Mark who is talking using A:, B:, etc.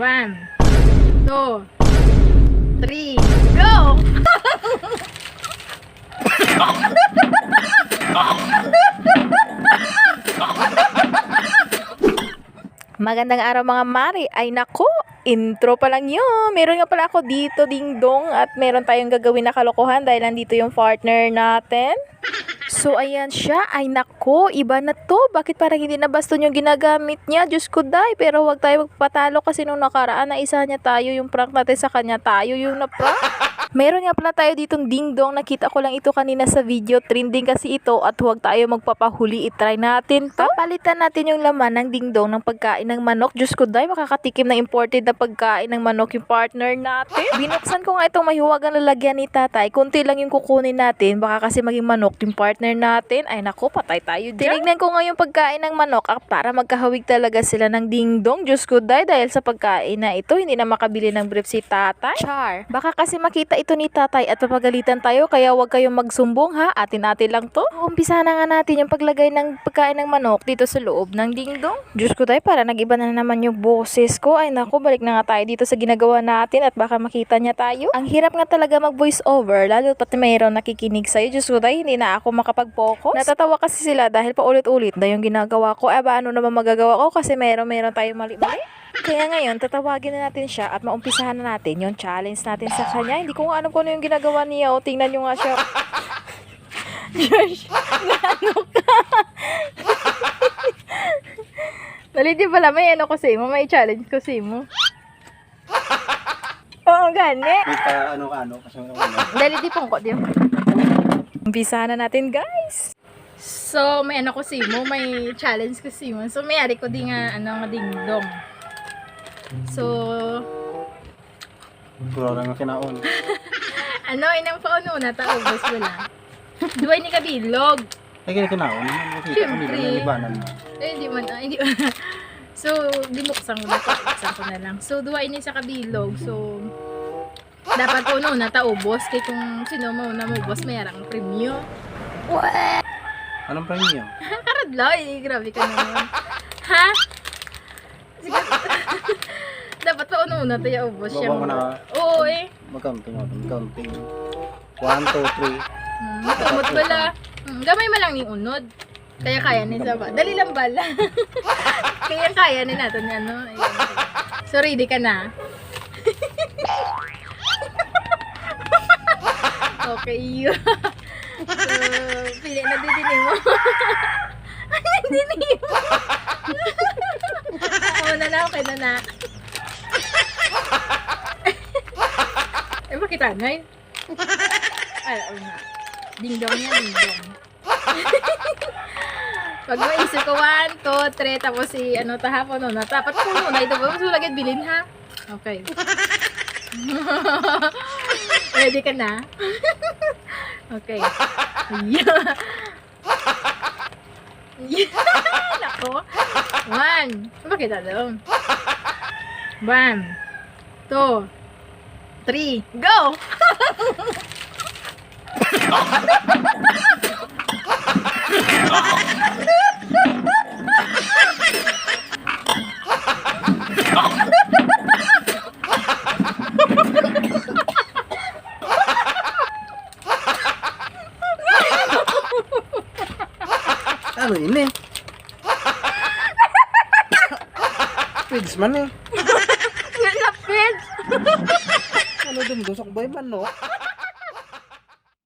A: One, two, three, go!
B: Magandang araw mga Mari. Ay nako, intro pa lang yun. Meron nga pala ako dito ding dong at meron tayong gagawin na kalokohan dahil nandito yung partner natin. So ayan siya, ay nako, iba na to. Bakit parang hindi na baston yung ginagamit niya? Diyos ko day, pero wag tayo magpatalo kasi nung nakaraan na isa niya tayo yung prank natin sa kanya. Tayo yung na-prank. Meron nga pala tayo ditong ding-dong. Nakita ko lang ito kanina sa video. Trending kasi ito at huwag tayo magpapahuli. I-try natin to. Palitan natin yung laman ng ding-dong ng pagkain ng manok. Diyos ko day, makakatikim ng imported na pagkain ng manok yung partner natin. Binuksan ko nga itong mahiwagang lalagyan ni tatay. Kunti lang yung kukunin natin. Baka kasi maging manok yung partner natin. Ay nako, patay tayo dyan. Tinignan ko nga yung pagkain ng manok ah, para magkahawig talaga sila ng ding-dong. Diyos ko day, dahil sa pagkain na ito, hindi na makabili ng brief si tatay. Char, baka kasi makita ito ni tatay at papagalitan tayo kaya huwag kayong magsumbong ha. Atin-atin lang to. Umpisa na nga natin yung paglagay ng pagkain ng manok dito sa loob ng dingdong. Diyos ko tayo, para nag-iba na naman yung boses ko. Ay naku, balik na nga tayo dito sa ginagawa natin at baka makita niya tayo. Ang hirap nga talaga mag-voice over, lalo pati mayroon nakikinig sa'yo. Diyos ko tayo, hindi na ako makapag-focus. Natatawa kasi sila dahil paulit-ulit na yung ginagawa ko. Eh, ba, ano naman magagawa ko kasi mayroon-mayroon tayong mali-mali. Kaya ngayon, tatawagin na natin siya at maumpisahan na natin yung challenge natin sa kanya. Hindi ko nga alam kung ano yung ginagawa niya. O, tingnan nyo nga siya. Josh, naano ka? Dali, di pala, may ano ko sa mo, may challenge ko sa mo. Oo, gani.
C: May pa ano ka ano kasi ano.
A: Dali, di pong ko, di Umpisahan na natin, guys. So, may ano ko si mo, may challenge ko si mo. So, may ari ko di nga, ano, nga dingdong. So,
C: Puro lang ang kinaon.
A: ano, inang pauno na, taubos wala. Duway ni kabilog.
C: Ay kaya kinaon.
A: Siyempre.
C: libanan mo.
A: Eh, hindi man, ah, hindi So, dinuksan ko na to. Buksan ko na lang. So, duwa ini sa kabilog. So, dapat ko no, nataubos. Kaya kung sino mo na maubos, may arang premyo.
C: Anong premium?
A: Karadlaw, eh, grabe ka naman. Ha? Sige. Dapat pa uno na tayo ubos siya.
C: Baba mo na.
A: Oo eh.
C: Mag-counting ako. Mag-counting. 1, 2, 3.
A: Hmm, matumot pala. Hmm, gamay man lang ni unod. Kaya kaya ni sa ba? Dali lang bala. kaya kaya ni natin ano. Ayan. So ready ka na? okay. so, pili na didini mo. Ay, didini mo. Na na, okay na na. eh, bakit anay? Ay, oo. Ding-dong niya, ding-dong. Pag maisip ko, 1, 2, 3, tapos si, ano, tahapon, no, na, dapat ko muna, ito ba, gusto lagyan bilin, ha? Okay. Ready ka na? okay. Yeah. Nako. One. Bakit ano? One. Two. Three. Go!
C: Ano ini? Pigs man eh.
A: Nalapit!
C: Ano dum dusok ba yung manok?